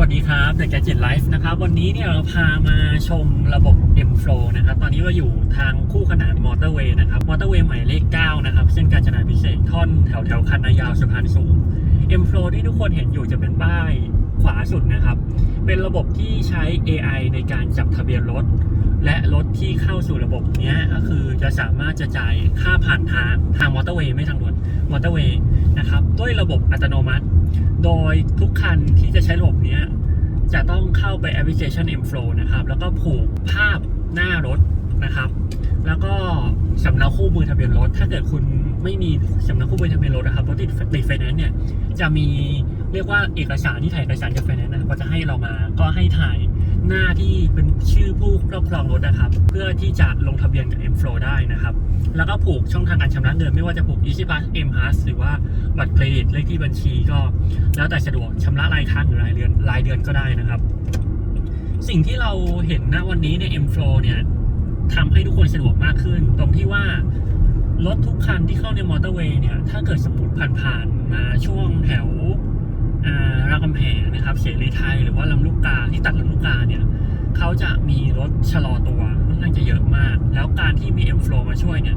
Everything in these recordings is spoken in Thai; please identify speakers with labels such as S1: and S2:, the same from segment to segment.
S1: วัสดีครับ The Gadget Life นะครับ วันนี้เนี่ยเราพามาชมระบบ M Flow นะครับ ตอนนี้เราอยู่ทางคู่ขนานมอเตอร์เวย์นะครับ มอเตอร์เวย์หมายเลข 9 นะครับ เส้นกาญจนาพิเศษท่อนแถวแถวคันนายาวสะพานสูง M Flow ที่ทุกคนเห็นอยู่จะเป็นป้ายขวาสุดนะครับ เป็นระบบที่ใช้ AI ในการจับทะเบียนรถ และรถที่เข้าสู่ระบบเนี้ยก็คือจะสามารถจะจ่ายค่าผ่านทางทางมอเตอร์เวย์ไม่ทางด่วนมอเตอร์เวย์นะครับด้วยระบบอัตโนมัติ โดยทุกคันที่จะใช้ระบบเนี้ยจะต้องเข้าไปแอปพลิเคชัน M-Flow นะครับ แล้วก็ผูกภาพหน้ารถนะครับ แล้วก็สำเนาคู่มือทะเบียนรถ ถ้าเกิดคุณไม่มีสำเนาคู่มือทะเบียนรถนะครับรถติดติดไฟแนนซ์เนี่ยจะมีเรียกว่าเอกสารที่ถ่ายเอกสารจากไฟแนนซ์นะก็จะให้เรามาก็ให้ถ่าย หน้าที่เป็นชื่อผู้ครอบครองรถนะครับ เพื่อที่จะลงทะเบียนกับ M-Flow ได้นะครับ แล้วก็ผูกช่องทางการชำระเงินไม่ว่าจะผูก Easy Pass M Pass หรือว่าบัตรเครดิตเลขที่บัญชีก็ แล้วแต่สะดวกชำระรายครั้งหรือรายเดือนรายเดือนก็ได้นะครับ สิ่งที่เราเห็นณวันนี้ใน M Flow เนี่ยทำให้ทุกคนสะดวกมากขึ้น ตรงที่ว่ารถทุกคันที่เข้าในมอเตอร์เวย์เนี่ยถ้าเกิดสมมติผ่านๆมาช่วงแถว รามคำแหงนะครับเสรีไทยหรือว่าลำลูกกาที่ตัดลำลูกกาเนี่ยเขาจะมีรถชะลอตัวค่อนข้างจะเยอะมาก แล้วการที่มี M Flow มาช่วยเนี่ย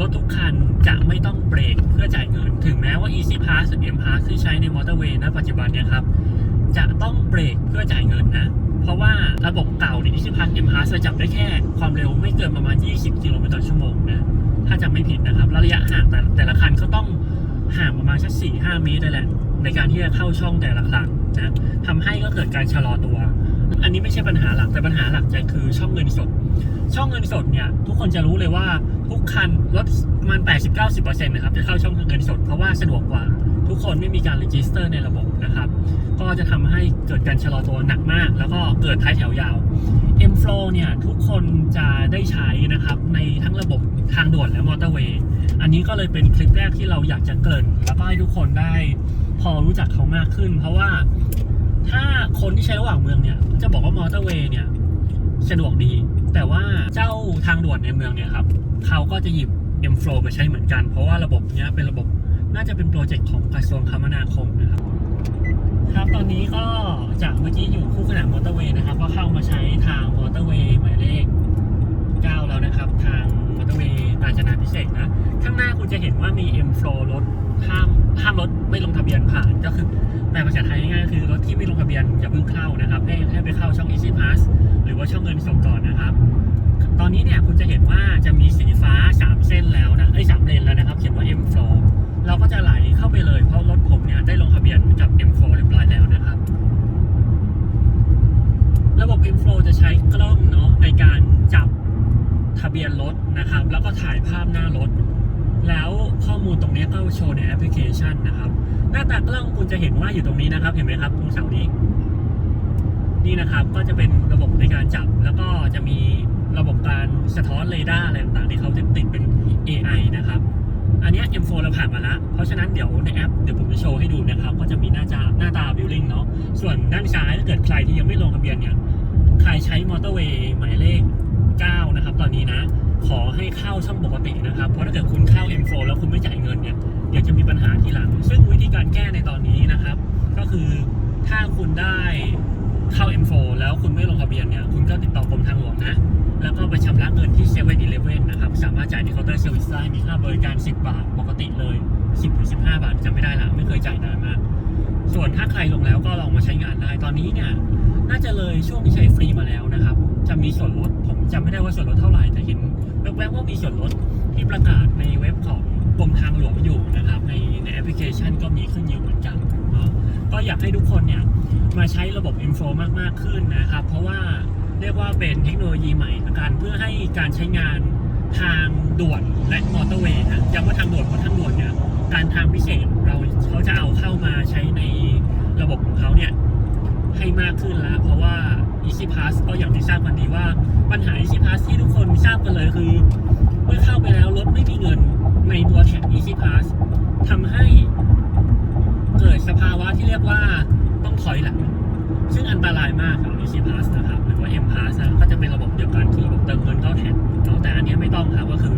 S1: รถทุกคันจะไม่ต้องเบรกเพื่อจ่ายเงิน ถึงแม้ว่า Easy Pass หรือ M Pass ที่ใช้ในมอเตอร์เวย์ณปัจจุบันเนี่ยครับจะต้องเบรกเพื่อจ่ายเงินนะ เพราะว่าระบบเก่าใน Easy Pass M Pass จะจับได้แค่ความเร็วไม่เกินประมาณ 20 กิโลเมตรต่อชั่วโมงนะถ้าจำไม่ผิดนะครับระยะห่างแต่แต่ 5 เมตรนั่แหละ ในการที่จะเข้าช่องแต่ละครั้งนะทำให้ก็เกิดการชะลอตัว อันนี้ไม่ใช่ปัญหาหลักแต่ปัญหาหลักจะคือช่องเงินสด ช่องเงินสดเนี่ย ทุกคนจะรู้เลยว่าทุกคันรถมัน80-90%นะครับจะเข้าช่องเงินสดเพราะว่าสะดวกกว่า ทุกคนไม่มีการรีจิสเตอร์ในระบบนะครับ ก็จะทำให้เกิดการชะลอตัวหนักมาก แล้วก็เกิดท้ายแถวยาว M Flow เนี่ยทุกคนจะได้ใช้นะครับในทั้งระบบทางด่วนและมอเตอร์เวย์อันนี้ก็เลยเป็นคลิปแรกที่เราอยากจะเกริ่น แล้วก็ให้ทุกคนได้พอรู้จักเขามากขึ้น เพราะว่าถ้าคนที่ใช้ระหว่างเมืองเนี่ยจะบอกว่ามอเตอร์เวย์เนี่ยสะดวกดี แต่ว่าเจ้าทางด่วนในเมืองเนี่ยครับเขาก็จะหยิบ M Flow มาใช้เหมือนกัน เพราะว่าระบบเนี้ยเป็นระบบน่าจะเป็นโปรเจกต์ของกระทรวงคมนาคมนะครับครับตอนนี้ก็จากเมื่อกี้อยู่คู่ขนานมอเตอร์เวย์นะครับ ก็เข้ามาใช้ทางมอเตอร์เวย์หมายเลข 9 แล้วนะครับ ทาง กาญจนาพิเศษนะ ข้างหน้าคุณจะเห็นว่ามี M Flow รถห้ามห้ามรถไม่ลงทะเบียนผ่านก็คือแปลภาษาไทยง่ายๆคือรถที่ไม่ลงทะเบียนอย่าเพิ่งเข้านะครับให้ให้ไปเข้าช่อง Easy Pass หรือว่าช่องเงินสดก่อนนะครับ ตอนนี้เนี่ยคุณจะเห็นว่าจะมีสีฟ้า 3 เส้นแล้วนะเอ้สามเลนแล้วนะครับ เขียนว่า M Flow เราก็จะไหลเข้าไปเลยเพราะรถผมเนี่ยได้ลงทะเบียนกับ M Flow เรียบร้อยแล้วนะครับ ระบบ M Flow จะใช้กล้องเนาะในการจับ ทะเบียนรถนะครับ แล้วก็ถ่ายภาพหน้ารถ แล้วข้อมูลตรงนี้ก็โชว์ในแอปพลิเคชันนะครับ หน้าตากล้องคุณจะเห็นว่าอยู่ตรงนี้นะครับ เห็นไหมครับตรงเสานี้ นี่นะครับก็จะเป็นระบบในการจับ แล้วก็จะมีระบบการสะท้อนเรดาร์อะไรต่างๆที่เขาจะติดเป็น AI นะครับ อันนี้ M4 เราผ่านมาแล้ว เพราะฉะนั้นเดี๋ยวในแอปเดี๋ยวผมจะโชว์ให้ดูนะครับ ก็จะมีหน้าจาหน้าตาบิลลิ่งเนาะ ส่วนด้านซ้ายถ้าเกิดใครที่ยังไม่ลงทะเบียนเนี่ย ใครใช้มอเตอร์เวย์หมายเลข 9 นะครับ ตอนนี้นะ ขอให้เข้าช่องปกตินะครับ เพราะถ้าเกิดคุณเข้า M4 แล้วคุณไม่จ่ายเงินเนี่ยเดี๋ยวจะมีปัญหาทีหลัง ซึ่งวิธีการแก้ในตอนนี้นะครับ ก็คือถ้าคุณได้เข้า M4 แล้วคุณไม่ลงทะเบียนเนี่ยคุณก็ติดต่อกรมทางหลวงนะ แล้วก็ไปชำระเงินที่เซเว่นอีเลฟเว่นนะครับ สามารถจ่ายที่เคาน์เตอร์เซอร์วิสได้มีค่าบริการ 10 บาทปกติเลย 10ถึง15 บาทจำไม่ได้ละไม่เคยจ่ายนานมากส่วนถ้าใครลงแล้วก็ลองมาใช้งานได้ตอนนี้เนี่ยน่าจะเลยช่วงที่ใช้ฟรีมาแล้วนะครับ จะมีส่วนลดผมจำไม่ได้ว่าส่วนลดเท่าไหร่แต่เห็น วบๆว่ามีส่วนลดที่ประกาศในเว็บของกรมทางหลวงอยู่นะครับ ในในแอปพลิเคชันก็มีขึ้นอยู่เหมือนกันเนาะก็อยากให้ทุกคนเนี่ยมาใช้ระบบ Info มากมากๆขึ้นนะครับ เพราะว่าเรียกว่าเป็นเทคโนโลยีใหม่ละกันเพื่อให้การใช้งานทางด่วนและมอเตอร์เวย์นะย้ำว่าทางด่วนเพราะทางด่วนเนี่ยการทางพิเศษเราเขาจะเอาเข้ามาใช้ในระบบของเขาเนี่ยให้มากขึ้นแล้ว เพราะว่า Easy Pass ก็อย่างที่ทราบกันดีว่า ปัญหา Easy Pass ที่ทุกคนทราบกันเลยคือ เมื่อเข้าไปแล้วรถไม่มีเงินในตัวแท็ก Easy Pass ทำให้เกิดสภาวะที่เรียกว่าต้องถอยหลัง ซึ่งอันตรายมากของ Easy Pass นะครับหรือว่า M Pass นะก็จะเป็นระบบเดียวกันคือระบบเติมเงินเข้าแท็กแต่อันนี้ไม่ต้องครับก็คือ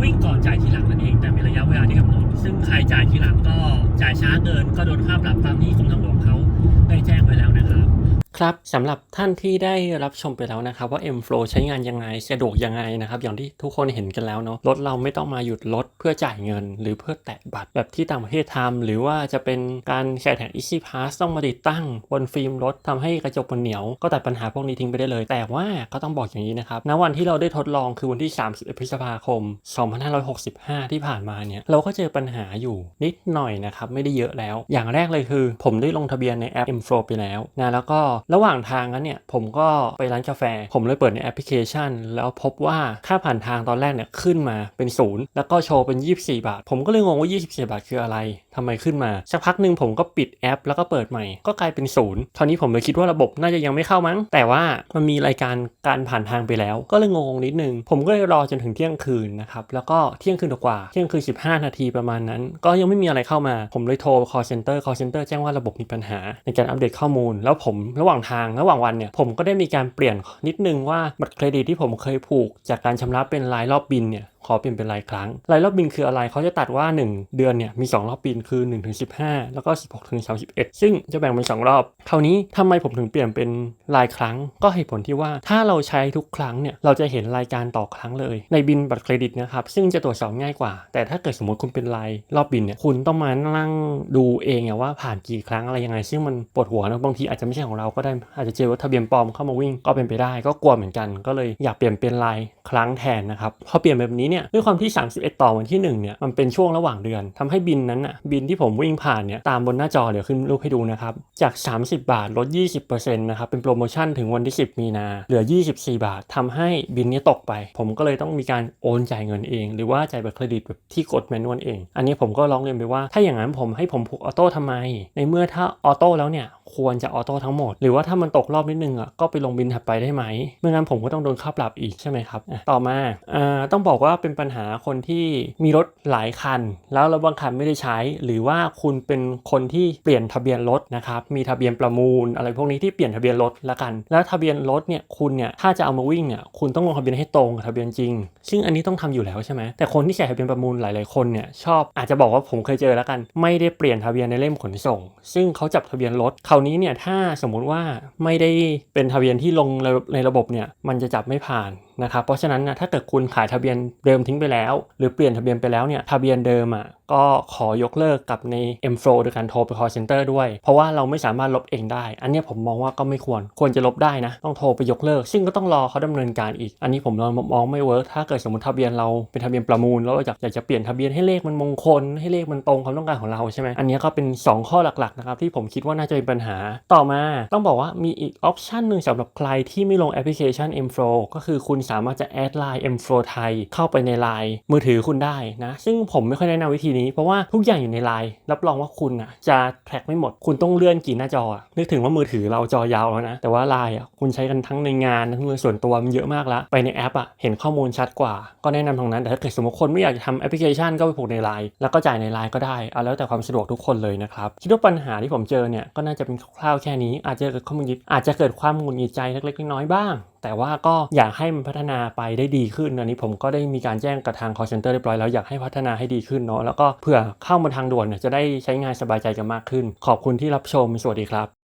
S1: วิ่งก่อนจ่ายทีหลังนั่นเองแต่มีระยะเวลาที่กำหนดซึ่งใครจ่ายทีหลังก็จ่ายช้าเกินก็โดนค่าปรับตามที่กรมทางหลวงเขาได้แจ้งไว้แล้วนะครับ ครับสำหรับท่านที่ได้รับชมไปแล้วนะครับว่า M Flow ใช้งานยังไงสะดวกยังไงนะครับอย่างที่ทุกคนเห็นกันแล้วเนาะรถเราไม่ต้องมาหยุดรถเพื่อจ่ายเงิน หรือเพื่อแตะบัตรแบบที่ต่างประเทศทำหรือว่าจะเป็นการแชร์แถม Easy Pass ต้องมาติดตั้งบนฟิล์มรถทำให้กระจกมันเหนียว ก็ตัดปัญหาพวกนี้ทิ้งไปได้เลย แต่ว่าก็ต้องบอกอย่างนี้นะครับณวันที่เราได้ทดลองคือวันที่ 30 พฤษภาคม 2565 ที่ผ่านมาเนี่ยเราก็เจอปัญหาอยู่นิดหน่อยนะครับไม่ได้เยอะแล้ว อย่างแรกเลยคือ ผมได้ลงทะเบียนในแอป M Flow ไปแล้วนะแล้วก็ระหว่างทางนั้นเนี่ยผมก็ไปร้านกาแฟ ผมเลยเปิดในแอปพลิเคชัน แล้วพบว่าค่าผ่านทางตอนแรกเนี่ยขึ้นมาเป็นศูนย์แล้วก็โชว์เป็น 24 บาท ผมก็เลยงงว่า 24 บาทคืออะไรทำไมขึ้นมา สักพักหนึ่งผมก็ปิดแอป แล้วก็เปิดใหม่ ก็กลายเป็นศูนย์คราวนี้ผมเลยคิดว่าระบบน่าจะยังไม่เข้ามั้ง แต่ว่ามันมีรายการการผ่านทางไปแล้ว ก็เลยงงนิดนึง ผมก็เลยรอจนถึงเที่ยงคืนนะครับ แล้วก็เที่ยงคืนกว่า เที่ยงคืน 15 นาทีประมาณนั้น ก็ยังไม่มีอะไรเข้ามา ผมเลยโทร call center call center แจ้งว่าระบบมีปัญหาในการอัปเดตข้อมูล แล้วผมระหว่างทางระหว่างวันเนี่ยผมก็ได้มีการเปลี่ยนนิดนึงว่าบัตรเครดิตที่ผมเคยผูก จากการชำระเป็นรายรอบบินเนี่ย ขอเปลี่ยนเป็นรายครั้ง รายรอบบินคืออะไรเขาจะตัดว่า 1 เดือนเนี่ยมี 2 รอบบินคือ 1 ถึง 15 แล้วก็ 16 ถึง 31 ซึ่งจะแบ่งเป็น 2 รอบ คราวนี้ทำไมผมถึงเปลี่ยนเป็นรายครั้ง ก็เหตุผลที่ว่าถ้าเราใช้ทุกครั้งเนี่ยเราจะเห็นรายการต่อครั้งเลย ในบินบัตรเครดิตนะครับซึ่งจะตรวจสอบง่ายกว่า แต่ถ้าเกิดสมมติคุณเป็นรายรอบบินเนี่ยคุณต้องมานั่งดูเองอะว่าผ่านกี่ครั้งอะไรยังไง ซึ่งมันปวดหัวนะบางทีอาจจะไม่ใช่ของเราก็ได้อาจจะเจอว่าทะเบียนปลอมเข้ามาวิ่งก็เป็นไปได้ ก็กลัวเหมือนกัน ก็เลยอยากเปลี่ยนเป็นรายครั้งแทนนะครับพอเปลี่ยนแบบนี้เนี่ยด้วยความที่ 31 ต่อวันที่ 1 เนี่ย มันเป็นช่วงระหว่างเดือนทำให้บินนั้นอะบินที่ผมวิ่งผ่านเนี่ยตามบนหน้าจอเดี๋ยวขึ้นรูปให้ดูนะครับ จาก 30 บาทลด 20%นะครับ เป็นโปรโมชั่นถึงวันที่ 10 มีนา เหลือ 24 บาททำให้บินนี้ตกไป ผมก็เลยต้องมีการโอนจ่ายเงินเอง หรือว่าจ่ายบัตรเครดิตแบบที่กดแมนนวลเอง อันนี้ผมก็ร้องเรียนไปว่า ถ้าอย่างนั้นผมให้ผมผูกออโต้ทำไม ในเมื่อถ้าออโต้แล้วเนี่ย ควรจะออโต้ทั้งหมด หรือว่าถ้ามันตกรอบนิดนึงอะก็ไปลงบินถัดไปได้ไหมไม่งั้นผมก็ต้องโดนค่าปรับอีกใช่ไหมครับต่อมาอต้องบอกว่าเป็นปัญหาคนที่มีรถหลายคัน แล้วเราบางคันไม่ได้ใช้ หรือว่าคุณเป็นคนที่เปลี่ยนทะเบียนรถนะครับมีทะเบียนประมูล อะไรพวกนี้ที่เปลี่ยนทะเบียนรถละกัน แล้วทะเบียนรถเนี่ยคุณเนี่ยถ้าจะเอามาวิ่งเนี่ยคุณต้องลงทะเบียนให้ตรงกับทะเบียนจริง ซึ่งอันนี้ต้องทำอยู่แล้วใช่ไหมแต่คนที่ใช้ทะเบียนประมูลหลาย ๆคนเนี่ยชอบอาจจะบอกว่าผมเคยเจอแล้วกัน ไม่ได้เปลี่ยนทะเบียนในเล่มขนส่ง ซึ่งเขาจับทะเบียนรถครานี้เนี่ยถ้าสมมุติว่าไม่ได้เป็นทะเบียนที่ลงในระบบเนี่ยมันจะจับไม่ผ่าน นะครับเพราะฉะนั้นนะถ้าเกิดคุณขายทะเบียนเดิมทิ้งไปแล้ว หรือเปลี่ยนทะเบียนไปแล้วเนี่ยทะเบียนเดิมอะก็ขอยกเลิกกับใน M Flow โดยการโทรไป call center ด้วย เพราะว่าเราไม่สามารถลบเองได้ อันนี้ผมมองว่าก็ไม่ควรควรจะลบได้นะ ต้องโทรไปยกเลิก ซึ่งก็ต้องรอเขาดำเนินการอีก อันนี้ผมมองไม่เวิร์กถ้าเกิดสมมติทะเบียนเราเป็นทะเบียนประมูลแล้วเราอยากอยากจะเปลี่ยนทะเบียนให้เลขมันมงคลให้เลขมันตรงความต้องการของเราใช่ไหมอันนี้ก็เป็น 2 ข้อหลักๆนะครับที่ผมคิดว่าน่าจะเป็นปัญหาต่อมา ต้องบอกว่ามีอีกออปชันหนึ่งสำหรับใครที่ไม่ลงแอปพลิเคชัน M Flow ก็คือคุณสามารถจะแอดไลน์ M Flow ไทยเข้าไปในไลน์มือถือคุณได้นะ ซึ่งผมไม่ค่อยแนะนำวิธีนี้ เพราะว่าทุกอย่างอยู่ในไลน์รับรองว่าคุณอะจะแท็กไม่หมด คุณต้องเลื่อนกี่หน้าจอ นึกถึงว่ามือถือเราจอยาวแล้วนะ แต่ว่าไลน์อะคุณใช้กันทั้งในงานทั้งเรื่องส่วนตัวมันเยอะมากละไปในแอปอะเห็นข้อมูลชัดกว่า ก็แนะนำตรงนั้นแต่ถ้าเกิดสมมติคนไม่อยากจะทำแอปพลิเคชันก็ไปผูกในไลน์แล้วก็จ่ายในไลน์ก็ได้เอาแล้วแต่ความสะดวกทุกคนเลยนะครับคิดว่าปัญหาที่ผมเจอเนี่ยก็น่าจะเป็นคร่าวๆแค่นี้อาจจะเกิดข้อมูลอาจจะเกิดความหงุดหงิดใจเล็กๆน้อยๆบ้าง แต่ว่าก็อยากให้มันพัฒนาไปได้ดีขึ้นอันนี้ผมก็ได้มีการแจ้งกับทาง call center เรียบร้อยแล้วอยากให้พัฒนาให้ดีขึ้นเนาะแล้วก็เผื่อเข้ามาทางด่วนเนี่ยจะได้ใช้งานสบายใจกันมากขึ้น ขอบคุณที่รับชมสวัสดีครับ